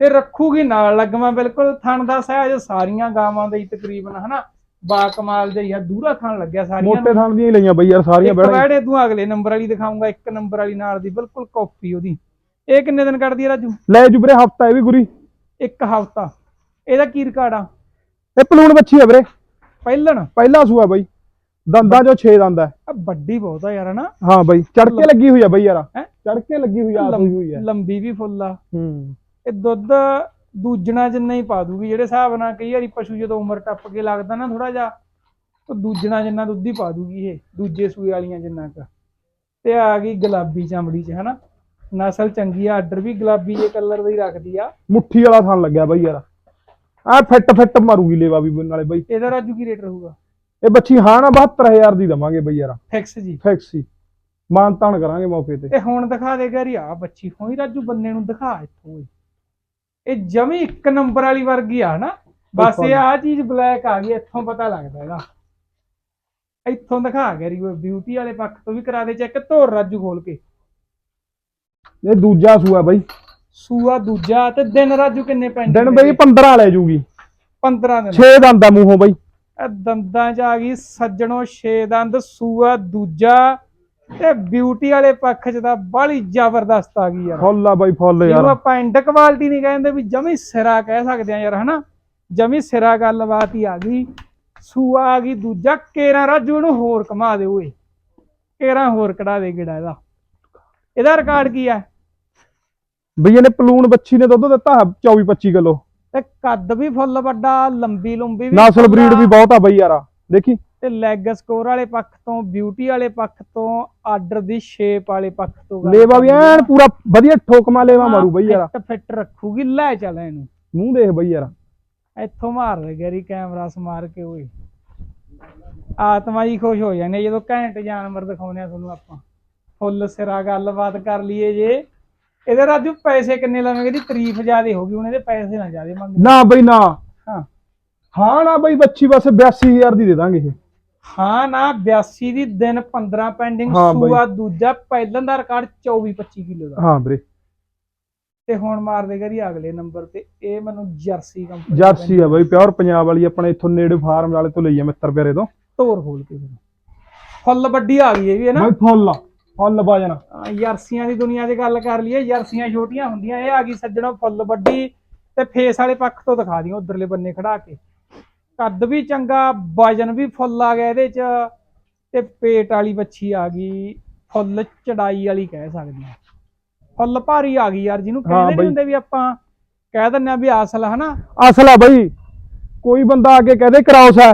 ਤੇ ਰੱਖੂਗੀ ਨਾਲ ਲੱਗਵਾ ਬਿਲਕੁਲ ਥਣ ਦਾ ਸਹਿਜ ਸਾਰੀਆਂ ਗਾਵਾਂ ਦੇ ਹੀ ਤਕਰੀਬਨ ਹਨਾ? ਬਾ ਕਮਾਲ ਦੇ ਹੀ ਆ ਦੂਰਾ ਥਣ ਲੱਗਿਆ ਸਾਰੀਆਂ ਮੋਟੇ ਥਾਂ ਦੀਆਂ ਹੀ ਲਈਆਂ ਬਈ ਯਾਰ ਸਾਰੀਆਂ ਬੈੜਾਂ ਵੈੜੇ ਤੂੰ ਅਗਲੇ ਨੰਬਰ ਵਾਲੀ ਦਿਖਾਉਂਗਾ ਇੱਕ ਨੰਬਰ ਵਾਲੀ ਨਾਲ ਦੀ ਬਿਲਕੁਲ ਕਾਪੀ ਉਹਦੀ। ਇਹ ਕਿੰਨੇ ਦਿਨ ਕੱਢਦੀ ਹੈ ਰਾਜੂ? ਲੈ ਜੂ ਵੀਰੇ ਹਫਤਾ ਇਹ ਵੀ ਗੁਰੀ। ਇੱਕ ਹਫਤਾ। ਇਹਦਾ ਕੀ ਰਿਕਾਰਡ ਆ? ਇਹ ਪਲੂਣ ਬੱਚੀ ਆ ਵੀਰੇ। ਪਹਿਲਣ? ਪਹਿਲਾ ਸੂਆ ਬਈ। ਦੰਦਾਂ ਚੋਂ 6 ਦੰਦ ਹੈ ਆ ਵੱਡੀ ਬਹੁਤ ਆ ਯਾਰ ਹਨਾ? ਹਾਂ ਬਈ ਚੜ ਕੇ ਲੱਗੀ ਹੋਈ ਆ ਬਈ ਯਾਰ। ਹੈਂ? ਚੜ ਕੇ ਲੱਗੀ ਹੋਈ ਆ ਹੋਈ ਹੈ ਲੰਬੀ ਵੀ ਫੁੱਲ ਆ। ਹੂੰ। ਇਹ ਦੁੱਧ ਦੂਜਣਾ ਜਿੰਨਾ ਹੀ ਪਾ ਦੂਗੀ ਜਿਹੜੇ ਹਿਸਾਬ ਨਾਲ ਕਈ ਵਾਰੀ ਪਸ਼ੂ ਜਦੋਂ ਉਮਰ ਟੱਪ ਕੇ ਲੱਗਦਾ ਨਾ ਥੋੜਾ ਜਿਹਾ ਉਹ ਦੂਜਣਾ ਜਿੰਨਾ ਦੁੱਧ ਹੀ ਪਾ ਦੂਗੀ ਇਹ ਦੂਜੇ ਸੂਏ ਵਾਲੀਆਂ ਜਿੰਨਾ ਕ। ਤੇ ਆ ਗਈ ਗੁਲਾਬੀ ਚਮੜੀ 'ਚ ਹਨਾ? ਨਸਲ ਚੰਗੀ ਆ ਆਰਡਰ ਵੀ ਗੁਲਾਬੀ ਜੇ ਕਲਰ ਦਾ ਹੀ ਰੱਖਦੀ ਆ। ਮੁੱਠੀ ਵਾਲਾ ਥਣ ਲੱਗਿਆ ਬਾਈ ਯਾਰ। ਆ ਫਿੱਟ ਫਿੱਟ ਮਾਰੂਗੀ ਲੇਵਾ ਵੀ ਨਾਲੇ ਬਾਈ। ਇਹਦਾ ਰਾਜੂ ਕੀ ਰੇਟ ਰਹੂਗਾ? ਇਹ ਬੱਚੀ ਹਾਂ ਨਾ 72000 ਦੀ ਦਵਾਂਗੇ ਬਈ ਯਾਰ। ਫਿਕਸ ਜੀ। ਫਿਕਸ ਹੀ ਮਾਨ ਤਾਨ ਕਰਾਂਗੇ ਮੌਕੇ ਤੇ। ਤੇ ਹੁਣ ਦਿਖਾ ਦੇ ਗਰੀ ਆ ਬੱਚੀ ਹੋਈ ਰਾਜੂ ਬੰਨੇ ਨੂੰ ਦਿਖਾ ਇੱਥੋਂ ਓਏ। ਇਹ ਜਮੀ ਇੱਕ ਨੰਬਰ ਵਾਲੀ ਵਰਗੀ ਆ ਨਾ। ਬਸ ਇਹ ਆ ਚੀਜ਼ ਬਲੈਕ ਆ ਗਈ ਇੱਥੋਂ ਪਤਾ ਲੱਗਦਾ ਇਹਦਾ। ਇੱਥੋਂ ਦਿਖਾ ਗਰੀ ਓਏ ਬਿਊਟੀ ਵਾਲੇ ਪੱਖ ਤੋਂ ਵੀ ਕਰਾ ਦੇ ਚੈੱਕ ਧੋਰ ਰਾਜੂ ਖੋਲ ਕੇ। ਇਹ ਦੂਜਾ ਸੂਆ ਬਾਈ। ਸੂਆ ਦੂਜਾ ਤੇ ਦਿਨ ਰਾਜੂ ਕਿੰਨੇ ਪੈਂਦੇ ਦਿਨ ਬਈ 15 ਲੈ ਜੂਗੀ। 15 ਦਿਨ। 6 ਦੰਦ ਆ ਮੂੰਹੋਂ ਬਾਈ। ਇਹ ਦੰਦਾਂ 'ਚ ਆ ਗਈ ਸੱਜਣੋ ਛੇ ਦੰਦ ਸੂਆ ਦੂਜਾ। ਤੇ ਬਿਊਟੀ ਵਾਲੇ ਪੱਖ 'ਚ ਤਾਂ ਬੜੀ ਜ਼ਬਰਦਸਤ ਆ ਗਈ ਯਾਰ। ਫੁੱਲ ਆ ਬਾਈ ਫੁੱਲ ਯਾਰ। ਆਪਾਂ ਇੰਡ ਕੁਆਲਿਟੀ ਨਹੀਂ ਕਹਿੰਦੇ ਵੀ ਜਮੀ ਸਿਰਾ ਕਹਿ ਸਕਦੇ ਆ ਯਾਰ ਹਨਾ? ਜਮੀ ਸਿਰਾ ਗੱਲਬਾਤ ਹੀ ਆ ਗਈ। ਸੂਆ ਆ ਗਈ ਦੂਜਾ ਕੇਰਾ ਰਾਜੂ ਨੂੰ ਹੋਰ ਕਮਾ ਦੇ ਓਏ। ਕੇਰਾ ਹੋਰ ਕਢਾ ਦੇ ਗਿੜਾ ਇਹਦਾ। ਇਹਦਾ ਰਿਕਾਰਡ ਕੀ ਆ? ਬਈ ਇਹਨੇ ਪਲੂਣ ਬੱਚੀ ਨੇ ਦੁੱਧ ਦਿੱਤਾ 24 25 ਕਿਲੋ। ਤੇ ਕੱਦ ਵੀ ਫੁੱਲ ਵੱਡਾ ਲੰਬੀ ਲੰਬੀ ਵੀ ਨਸਲ ਬਰੀਡ ਵੀ ਬਹੁਤ ਆ ਬਈ ਯਾਰ। ਦੇਖੀ ਤੇ ਲੈਗ ਸਕੋਰ ਵਾਲੇ ਪੱਖ ਤੋਂ ਬਿਊਟੀ ਵਾਲੇ ਪੱਖ ਤੋਂ ਆਰਡਰ ਦੀ ਸ਼ੇਪ ਵਾਲੇ ਪੱਖ ਤੋਂ ਲੇਵਾ ਵੀ ਐਨ ਪੂਰਾ ਵਧੀਆ ਠੋਕਮਾ ਲੇਵਾ ਮਾਰੂ ਬਈ ਯਾਰ। ਫਿੱਟ ਫਿੱਟ ਰੱਖੂਗੀ ਲੈ ਚੱਲ ਇਹਨੂੰ। ਮੂੰਹ ਦੇਖ ਬਈ ਯਾਰ। ਇੱਥੋਂ ਮਾਰ ਦੇ ਗੈਰੀ ਕੈਮਰਾ ਸਮਾਰ ਕੇ ਓਏ। ਆਤਮਾ ਜੀ ਖੁਸ਼ ਹੋ ਜਾਂਦੀ ਜਦੋਂ ਘੈਂਟ ਜਾਨਵਰ ਦਿਖਾਉਂਦੇ ਆ ਤੁਹਾਨੂੰ ਆਪਾਂ। ਫੁੱਲ ਸਿਰਾ ਗੱਲਬਾਤ ਕਰ ਲਈਏ ਜੇ। ਇਹਦੇ ਰਾਜੂ ਪੈਸੇ ਕਿੰਨੇ ਲਵੇਂਗੇ? ਇਹਦੀ ਤਾਰੀਫ ਜ਼ਿਆਦੇ ਹੋ ਗਈ ਹੁਣ ਇਹਦੇ ਪੈਸੇ ਨਾ ਜ਼ਿਆਦੇ ਮੰਗਦੇ। ਨਾ ਬਈ ਨਾ। ਹਾਂ। ਹਾਂ ਨਾ ਬਈ ਬੱਚੀ ਬਸ 82000 ਦੀ ਦੇ ਦਾਂਗੇ ਇਹ। ਹਾਂ ਨਾ 82 ਦੀ ਦਿਨ 15 ਪੈਂਡਿੰਗ ਹਾਂ ਬਾਈ। ਸੂਆ ਦੂਜਾ ਪਹਿਲਾਂ ਦਾ ਰਿਕਾਰਡ 24 25 ਕਿਲੋ ਦਾ। ਹਾਂ ਵੀਰੇ। ਤੇ ਹੁਣ ਮਾਰ ਦੇ ਗਰੀ ਅਗਲੇ ਨੰਬਰ ਤੇ ਇਹ ਮੈਨੂੰ ਜਰਸੀ ਕੰਪਨੀ ਜਰਸੀ ਆ ਬਈ ਪਿਓਰ ਪੰਜਾਬ ਵਾਲੀ ਆਪਣੇ ਇੱਥੋਂ ਨੇੜੇ ਫਾਰਮ ਵਾਲੇ ਤੋਂ ਲਈ ਆ ਮਿੱਤਰ ਪਿਆਰੇ ਤੋਂ। ਤੋਰ ਖੋਲ ਕੇ ਫਿਰ। ਫੁੱਲ ਵੱਡੀ ਆ ਗਈ ਇਹ ਵੀ ਹੈ ਨਾ? ਬਈ ਫੁੱਲ ਆ ਫੁੱਲ ਵਜਨ ਅਹ ਜਰਸੀਆਂ ਦੀ ਦੁਨੀਆ 'ਚ ਗੱਲ ਕਰ ਲਈਏ ਜਰਸੀਆਂ ਛੋਟੀਆਂ ਹੁੰਦੀਆਂ ਇਹ ਆ ਗਈ ਸੱਜਣੋ ਫੁੱਲ ਵੱਡੀ ਤੇ ਫੇਸ ਵਾਲੇ ਪੱਖ ਤੋਂ ਦਿਖਾ ਦਿਓ ਉਧਰਲੇ ਬੰਨੇ ਖੜਾ ਕੇ। ਕੱਦ ਵੀ ਚੰਗਾ ਵਜਨ ਵੀ ਫੁੱਲ ਆ ਗਿਆ ਇਹਦੇ 'ਚ ਤੇ ਪੇਟ ਵਾਲੀ ਬੱਚੀ ਆ ਗਈ ਫੁੱਲ ਚੜਾਈ ਵਾਲੀ ਕਹਿ ਸਕਦੇ ਆ ਫੁੱਲ ਭਾਰੀ ਆ ਗਈ ਯਾਰ ਜਿਹਨੂੰ ਕਹਿੰਦੇ। ਨਹੀਂ ਹੁੰਦੇ ਵੀ ਆਪਾਂ ਕਹਿ ਦਿੰਦੇ ਆ ਵੀ ਅਸਲ ਹਨਾ? ਅਸਲ ਆ ਬਈ। ਕੋਈ ਬੰਦਾ ਆ ਕੇ ਕਹਦੇ ਕਰਾਉਸ ਹੈ।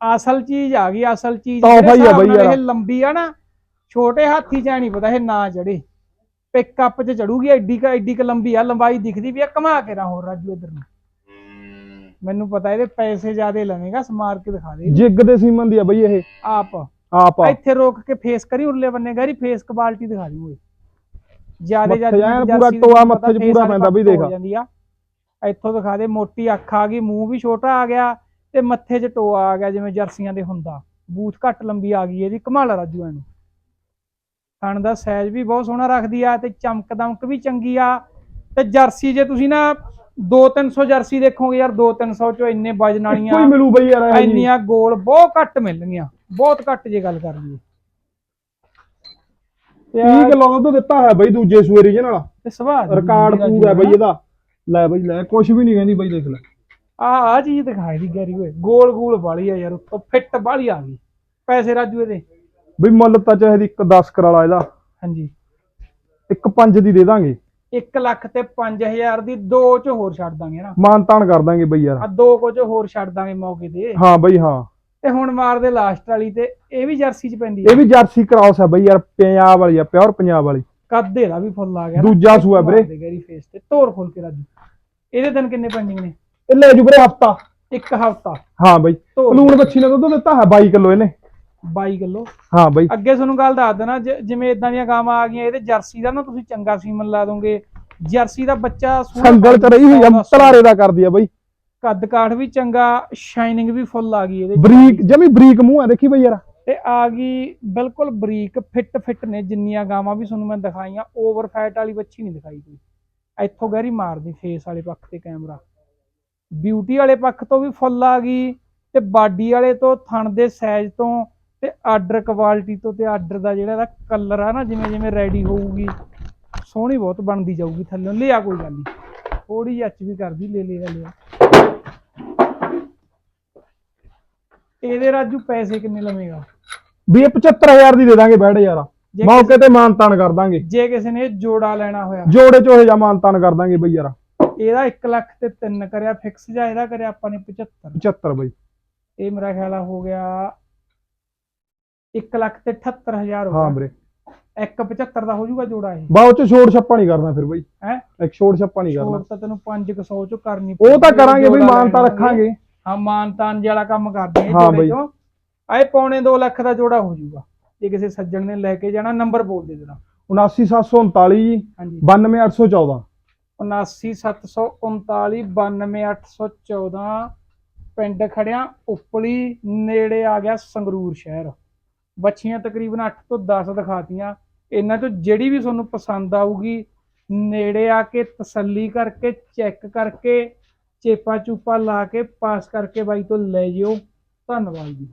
ਅਸਲ ਚੀਜ਼ ਆ ਗਈ ਅਸਲ ਚੀਜ਼ ਤੋਹਫ਼ਾ ਹੀ ਆ ਬਈ ਯਾਰ। ਇਹ ਲੰਬੀ ਆ ਨਾ ਛੋਟੇ ਹਾਥੀ ਚ ਨਹੀਂ ਪਤਾ ਇਹ ਨਾ ਚੜੇ ਪਿਕਅਪ 'ਚ ਚੜੂਗੀ ਐਡੀ ਕ ਐਡੀ ਕ ਲੰਬੀ ਆ ਲੰਬਾਈ ਦਿਖਦੀ ਵੀ ਆ ਕਮਾ ਕੇ ਨਾ ਹੋਰ ਰਾਜੂ ਇਧਰ ਨੂੰ। ਮੈਨੂੰ ਪਤਾ ਇਹਦੇ ਪੈਸੇ ਜ਼ਿਆਦੇ ਲਵੇਂਗਾ ਸਮਾਰ ਕੇ ਦਿਖਾ ਦੇ। ਜਿੱਗ ਦੇ ਸੀਮਨ ਦੀ ਆ ਬਈ ਇਹ। ਆਪ। ਆਪ ਆ। ਇੱਥੇ ਰੋਕ ਕੇ ਫੇਸ ਕਰੀ ਉਰਲੇ ਬੰਨੇ ਗਰੀ ਫੇਸ ਕੁਆਲਿਟੀ ਦਿਖਾ ਦੀ ਓਏ। ਜਿਆਦੇ ਜਿਆਦੇ ਪੂਰਾ ਟੋਆ ਮੱਥੇ 'ਚ ਪੂਰਾ ਪੈਂਦਾ ਬਈ ਦੇਖ। ਇੱਥੋਂ ਦਿਖਾ ਦੇ ਮੋਟੀ ਅੱਖ ਆ ਗਈ ਮੂੰਹ ਵੀ ਛੋਟਾ ਆ ਗਿਆ ਤੇ ਮੱਥੇ 'ਚ ਟੋਆ ਆ ਗਿਆ ਜਿਵੇਂ ਜਰਸੀਆਂ ਦੇ ਹੁੰਦਾ। ਬੂਥ ਘੱਟ ਲੰਬੀ ਆ ਗਈ ਇਹਦੀ ਕਮਾਲ ਰਾਜੂ ਇਹਨੂੰ। ਥਣ ਦਾ ਸਾਈਜ਼ ਵੀ ਬਹੁਤ ਸੋਹਣਾ ਰੱਖਦੀ ਆ ਤੇ ਚਮਕ ਦਮਕ ਵੀ ਚੰਗੀ ਆ। ਤੇ ਜਰਸੀ ਜੇ ਤੁਸੀਂ ਨਾ 2-300 ਜਰਸੀ ਦੇਖੋਗੇ ਯਾਰ 2-300 ਚੋਂ ਇੰਨੇ ਵਜਨ ਕੋਈ ਵਾਲੀਆਂ ਮਿਲੂ ਬਈ ਯਾਰ ਇਹ ਜੀ ਇੰਨੀਆਂ ਗੋਲ ਬਹੁਤ ਘੱਟ ਮਿਲਣਗੀਆਂ ਬਹੁਤ ਘੱਟ ਜੇ ਗੱਲ ਕਰ ਲਈਏ। ਤੇ 30 ਆਹ- ਕਿਲੋ ਦੁੱਧ ਦਿੱਤਾ ਹੈ ਬਈ ਦੂਜੇ ਸੂਏ ਰੀਜਨਲ ਤੇ ਸੁਭਾਅ ਦੀ ਰਿਕਾਰਡ ਪੂਰਾ ਬਈ। ਇਹਦਾ। ਲੈ ਬਈ ਲੈ ਕੁਛ ਵੀ ਨਹੀਂ ਕਹਿੰਦੀ ਬਈ ਦੇਖ ਲੈ। ਆ ਆ ਚੀਜ਼ ਦਿਖਾਈ ਦੀ ਗੈਰੀ ਓਏ ਗੋਲ ਗੋਲ ਵਾਲੀ ਆ ਯਾਰ ਉੱਤੋਂ ਫਿੱਟ ਵਾਲੀ ਆ ਗਈ। ਪੈਸੇ ਰਾਜੂ ਇਹਦੇ। ਬਈ ਮੁੱਲ ਤਾਂ ਚਾਹੇ ਦੀ ਇੱਕ 10 ਕਰਾਲਾ ਇਹਦਾ। ਹਾਂਜੀ। ਇੱਕ 5 ਦੀ ਦੇ ਦਾਂਗੇ। 1 ਲੱਖ ਤੇ 5000 ਦੀ ਦੋ ਚ ਹੋਰ ਛੱਡ ਦਾਂਗੇ ਨਾ। ਮਾਨ ਤਾਨ ਕਰ ਦਾਂਗੇ ਬਈ ਯਾਰ। ਆ ਦੋ ਕੁ ਚ ਹੋਰ ਛੱਡ ਦਾਂਗੇ ਮੌਕੇ ਤੇ। ਹਾਂ ਬਈ ਹਾਂ। ਤੇ ਹੁਣ ਮਾਰਦੇ ਲਾਸਟ ਵਾਲੀ ਤੇ ਇਹ ਵੀ ਜਰਸੀ ਚ ਪੈਂਦੀ ਆ। ਇਹ ਵੀ ਜਰਸੀ ਕਰਾਉਸ ਹੈ ਬਈ ਯਾਰ ਪੰਜਾਬ ਵਾਲੀ ਆ ਪਿਓਰ ਪੰਜਾਬ ਵਾਲੀ। ਕੱਦ ਇਹਦਾ ਵੀ ਫੁੱਲ ਆ ਗਿਆ ਨਾ। ਦੂਜਾ ਸੂਆ ਵੀਰੇ। ਮਾਰਦੇ ਗੈਰੀ ਫੇਸ ਤੇ ਤੋਰ ਖੋਲ ਕੇ ਰਾਜੂ। ਇਹਦੇ ਦਿਨ ਕਿੰਨੇ ਪੈਂਡਿੰਗ ਨੇ? ਇਹ ਲੈ ਜੂ ਵੀਰੇ ਹਫਤਾ। ਇੱਕ ਹਫਤਾ। ਹਾਂ ਬਈ ਪਲੂਣ ਬੱਚੀ ਨੇ ਦੁੱਧ ਦਿੱਤਾ ਹੈ 22 ਕਿਲੋ ਇਹਨੇ। 22 ਕਿਲੋ ਹਾਂ ਬਈ। ਅੱਗੇ ਤੁਹਾਨੂੰ ਗੱਲ ਦੱਸ ਦੇਣਾ ਜ- ਜਿਵੇਂ ਇਦਾਂ ਦੀਆਂ ਗਾਵਾਂ ਆ ਗਈਆਂ ਇਹਦੇ ਜਰਸੀ ਦਾ ਨਾ ਤੁਸੀਂ ਚੰਗਾ ਸੀਮਨ ਲਾ ਦੋਗੇ। ਜਰਸੀ ਦਾ ਬੱਚਾ ਸੋਹਣਾ ਸੰਗਲ ਚ ਰਹੀ ਹੋਈ ਆ ਤਲਾਰੇ ਦਾ ਕਰਦੀ ਆ ਬਈ। ਕੱਦ ਕਾਠ ਵੀ ਚੰਗਾ ਸ਼ਾਈਨਿੰਗ ਵੀ ਫੁੱਲ ਆ ਗਈ ਇਹਦੇ 'ਚ। ਬਰੀਕ ਜਮੀ ਬਰੀਕ ਮੂੰਹ ਆ ਦੇਖੀ ਬਈ ਯਾਰ। ਤੇ ਆ ਗਈ ਬਿਲਕੁਲ ਬਰੀਕ ਫਿੱਟ ਫਿੱਟ ਨੇ ਜਿੰਨੀਆਂ ਗਾਵਾਂ ਵੀ ਤੁਹਾਨੂੰ ਮੈਂ ਦਿਖਾਈਆਂ ਓਵਰ ਫੈਟ ਵਾਲੀ ਬੱਚੀ ਨਹੀਂ ਦਿਖਾਈ ਕੋਈ। ਇੱਥੋਂ ਗਹਿਰੀ ਮਾਰਦੀ ਫੇਸ ਵਾਲੇ ਪੱਖ ਤੇ ਕੈਮਰਾ ਬਿਊਟੀ ਵਾਲੇ ਪੱਖ ਤੋਂ ਵੀ ਫੁੱਲ ਆ ਗਈ ਤੇ ਬਾਡੀ ਵਾਲੇ ਤੋਂ ਥਣ ਦੇ ਸਾਈਜ਼ ਤੋਂ ਤੇ ਆਰਡਰ ਕੁਆਲਿਟੀ ਤੋਂ ਤੇ ਆਰਡਰ ਦਾ ਜਿਹੜਾ ਇਹਦਾ ਕਲਰ ਆ ਨਾ ਜਿਵੇਂ ਜਿਵੇਂ ਰੈਡੀ ਹੋਊਗੀ ਸੋਹਣੀ ਬਹੁਤ ਬਣਦੀ ਜਾਊਗੀ ਥੱਲੇ ਲਿਆ ਕੋਈ ਗੱਲ ਨਹੀਂ। ਥੋੜੀ ਜਿਹੀ ਅੱਚ ਵੀ ਕਰਦੀ ਲੈ ਲੈ ਲਿਆ। ਇਹਦੇ ਰਾਜੂ ਪੈਸੇ ਕਿੰਨੇ ਲਵੇਂਗਾ? ਵੀ ਇਹ 75000 ਦੀ ਦੇ ਦਾਂਗੇ ਬੈਠ ਯਾਰ। ਮੌਕੇ ਤੇ ਮਾਨ ਤਾਨ ਕਰ ਦਾਂਗੇ। ਜੇ ਕਿਸੇ ਨੇ ਜੋੜਾ ਲੈਣਾ ਹੋਇਆ। ਜੋੜੇ ਚੋਹੇ ਜਾ ਮਾਨ ਤਾਨ ਕਰ ਦਾਂਗੇ ਬਈ ਯਾਰ। ਇਹਦਾ 1 ਲੱਖ ਤੇ 3 ਕਰਿਆ ਫਿਕਸ ਜਾਂ ਇਹਦਾ ਕਰਿਆ ਆਪਾਂ ਨੇ 75 75 ਬਾਈ। ਇਹ ਮੇਰਾ ਖਿਆਲ ਆ ਹੋ ਗਿਆ 1 ਲੱਖ ਤੇ 78000 ਹੋ ਹਾਂ ਗਿਆ ਵੀਰੇ। ਇੱਕ 75 ਦਾ ਹੋ ਜਾਊਗਾ ਜੋੜਾ ਇਹ। ਬਾ ਉਹ ਚ ਛੋੜ ਛੱਪਾ ਨਹੀਂ ਕਰਨਾ ਫਿਰ ਬਾਈ। ਹੈਂ? ਇੱਕ ਛੋੜ ਛੱਪਾ ਨਹੀਂ ਕਰਨਾ। ਹੋਰ ਤਾਂ ਤੈਨੂੰ 500 ਚ ਕਰਨੀ ਉਹ ਤਾਂ ਪਊਗੀ, ਕਰਾਂਗੇ ਬਈ ਜੋੜਾ ਮਾਨਤਾ ਲੈਣਾ ਰੱਖਾਂਗੇ। ਹਾਂ ਮਾਨਤਾਨ ਵਾਲਾ ਕੰਮ ਕਰਦੇ ਹਾਂ ਜੋੜੇ ਬਈ। ਚੋਂ। ਆਏ ਪੌਣੇ 2 ਲੱਖ ਦਾ ਜੋੜਾ ਹੋ ਜਾਊਗਾ ਜੇ ਕਿਸੇ ਸੱਜਣ ਨੇ ਲੈ ਕੇ ਜਾਣਾ ਨੰਬਰ ਬੋਲ ਦੇ ਦੇਣਾ। 79739 ਜੀ ਹਾਂਜੀ। 92814 79739 92814 ਪਿੰਡ ਖੜਿਆ ਉਪਲੀ ਨੇੜੇ ਆ ਗਿਆ ਸੰਗਰੂਰ ਸ਼ਹਿਰ। ਬੱਚੀਆਂ ਤਕਰੀਬਨ 8 ਤੋਂ 10 ਦਿਖਾਤੀਆਂ। ਇਹਨਾਂ ਤੋਂ ਜਿਹੜੀ ਵੀ ਤੁਹਾਨੂੰ ਪਸੰਦ ਆਊਗੀ, ਨੇੜੇ ਆ ਕੇ ਤਸੱਲੀ ਕਰਕੇ, ਚੈੱਕ ਕਰਕੇ ਚੇਪਾ ਚੂਪਾ ਲਾ ਕੇ, ਪਾਸ ਕਰਕੇ ਬਾਈ ਤੋਂ ਲੈ ਜਿਓ। ਧੰਨਵਾਦ ਜੀ।